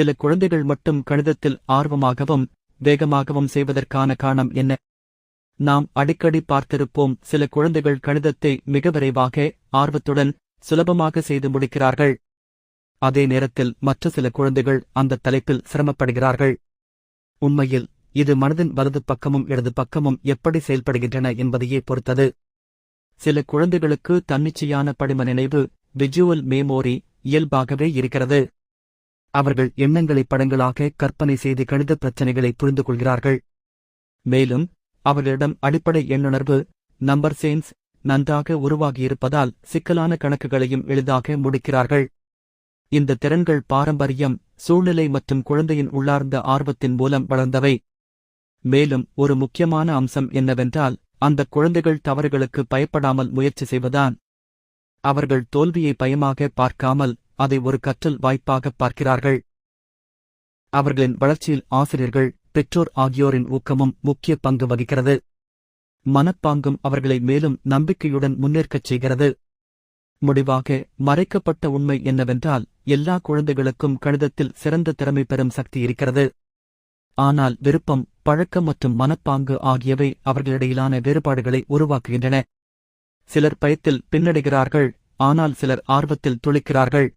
சில குழந்தைகள் மட்டும் கணிதத்தில் ஆர்வமாகவும் வேகமாகவும் செய்வதற்கான காரணம் என்ன? நாம் அடிக்கடி பார்த்திருப்போம் சில குழந்தைகள் கணிதத்தை மிக விரைவாக ஆர்வத்துடன் சுலபமாக செய்து முடிக்கிறார்கள். அதே நேரத்தில் மற்ற சில குழந்தைகள் அந்த தலைப்பில் சிரமப்படுகிறார்கள். உண்மையில் இது மனதின் வலது பக்கமும் இடது பக்கமும் எப்படி செயல்படுகின்றன என்பதையே பொறுத்தது. சில குழந்தைகளுக்கு தன்னிச்சையான படிம நினைவு விஜுவல் மேமோரி இயல்பாகவே இருக்கிறது. அவர்கள் எண்ணங்களை படங்களாக கற்பனை செய்து கணித பிரச்சனைகளை புரிந்து கொள்கிறார்கள் மேலும் அவர்களிடம் அடிப்படை எண்ணுணர்வு நம்பர் சேன்ஸ் நன்றாக உருவாகியிருப்பதால் சிக்கலான கணக்குகளையும் எளிதாக முடிக்கிறார்கள். இந்த திறன்கள் பாரம்பரியம் சூழ்நிலை மற்றும் குழந்தையின் உள்ளார்ந்த ஆர்வத்தின் மூலம் வளர்ந்தவை. மேலும் ஒரு முக்கியமான அம்சம் என்னவென்றால் அந்த குழந்தைகள் தவறுகளுக்கு பயப்படாமல் முயற்சி செய்வதான் அவர்கள் தோல்வியை பயமாக பார்க்காமல் அதை ஒரு கற்றல் வாய்ப்பாக பார்க்கிறார்கள். அவர்களின் வளர்ச்சியில் ஆசிரியர்கள் பெற்றோர் ஆகியோரின் ஊக்கமும் முக்கிய பங்கு வகிக்கிறது. மனப்பாங்கும் அவர்களை மேலும் நம்பிக்கையுடன் முன்னேற்கச் செய்கிறது. முடிவாக மறைக்கப்பட்ட உண்மை என்னவென்றால் எல்லா குழந்தைகளுக்கும் கணிதத்தில் சிறந்த திறமை பெறும் சக்தி இருக்கிறது. ஆனால் விருப்பம் பழக்கம் மற்றும் மனப்பாங்கு ஆகியவை அவர்களிடையிலான வேறுபாடுகளை உருவாக்குகின்றன. சிலர் பயத்தில் பின்னடைகிறார்கள் ஆனால் சிலர் ஆர்வத்தில் துளிக்கிறார்கள்.